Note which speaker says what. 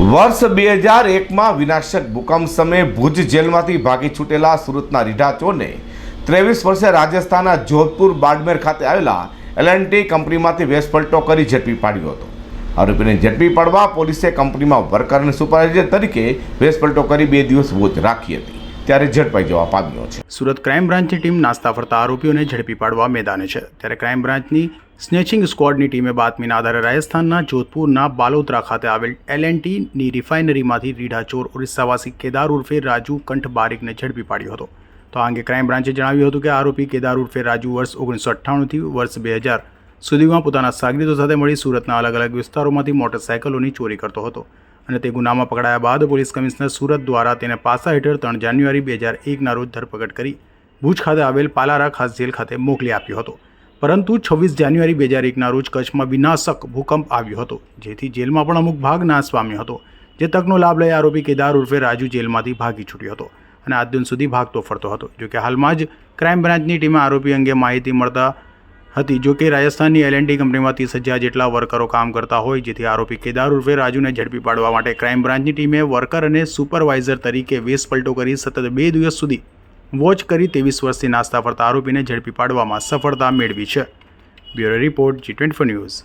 Speaker 1: વર્ષ બે હજાર એકમાં વિનાશક ભૂકંપ સમયે ભુજ જેલમાંથી ભાગી છૂટેલા સુરતના રીઢા ચોરને ત્રેવીસ વર્ષે રાજસ્થાનના જોધપુર બાડમેર ખાતે આવેલા એલએનટી કંપનીમાંથી વેસપલટો કરી ઝડપી પાડ્યો હતો. આરોપીને ઝડપી પાડવા પોલીસે કંપનીમાં વર્કર અને સુપરવાઇઝર તરીકે વેસપલટો કરી બે દિવસ વોચ રાખી હતી. ત્યારે ઝડપાઈ જવા પામ્યો છે.
Speaker 2: સુરત ક્રાઇમ બ્રાન્ચની ટીમ નાસ્તા ફરતા આરોપીઓને ઝડપી પાડવા મેદાને છે. ત્યારે ક્રાઇમ બ્રાન્ચની સ્નેચિંગ સ્ક્વોડની ટીમે બાતમીના આધારે રાજસ્થાનના જોધપુરના બાલોતરા ખાતે આવેલ એલની રિફાઇનરીમાંથી રીઢા ચોર ઓરિસ્સાવાસી કેદાર ઉર્ફે રાજુ કંઠ બારીકને ઝડપી પાડ્યો હતો. તો આ અંગે ક્રાઇમ બ્રાન્ચે જણાવ્યું હતું કે આરોપી કેદાર ઉર્ફે રાજુ વર્ષ ઓગણીસો અઠ્ઠાણુંથી વર્ષ બે હજાર સુધીમાં પોતાના સાગરીતો સાથે મળી સુરતના અલગ અલગ વિસ્તારોમાંથી મોટરસાયકલોની ચોરી કરતો હતો. અને તે ગુનામાં પકડાયા બાદ પોલીસ કમિશનર સુરત દ્વારા તેને પાસા હેઠળ ત્રણ જાન્યુઆરી બે હજાર એકના રોજ ધરપકડ કરી ભુજ ખાતે આવેલ પાલારા ખાસ જેલ ખાતે મોકલી આપ્યો હતો. પરંતુ છવ્વીસ જાન્યુઆરી બે હજાર એકના રોજ કચ્છમાં વિનાશક ભૂકંપ આવ્યો હતો, જેથી જેલમાં પણ અમુક ભાગ નાશ પામ્યો હતો, જે તકનો લાભ લઈ આરોપી કેદાર ઉર્ફે રાજુ જેલમાંથી ભાગી છૂટ્યો હતો અને આજ દિન સુધી ભાગતો ફરતો હતો. જોકે હાલમાં જ ક્રાઇમ બ્રાન્ચની ટીમે આરોપી અંગે માહિતી મળતા હતી. જો કે રાજસ્થાનની એલએનડી કંપનીમાં ત્રીસ હજાર જેટલા વર્કરો કામ કરતા હોય, જેથી આરોપી કેદાર ઉર્ફે રાજુને ઝડપી પાડવા માટે ક્રાઇમ બ્રાન્ચની ટીમે વર્કર અને સુપરવાઇઝર તરીકે વેશ પલટો કરી સતત બે દિવસ સુધી વોચ કરી ત્રેવીસ વર્ષથી નાસ્તા ફરતા આરોપીને ઝડપી પાડવામાં સફળતા મેળવી છે. Bureau report G twenty news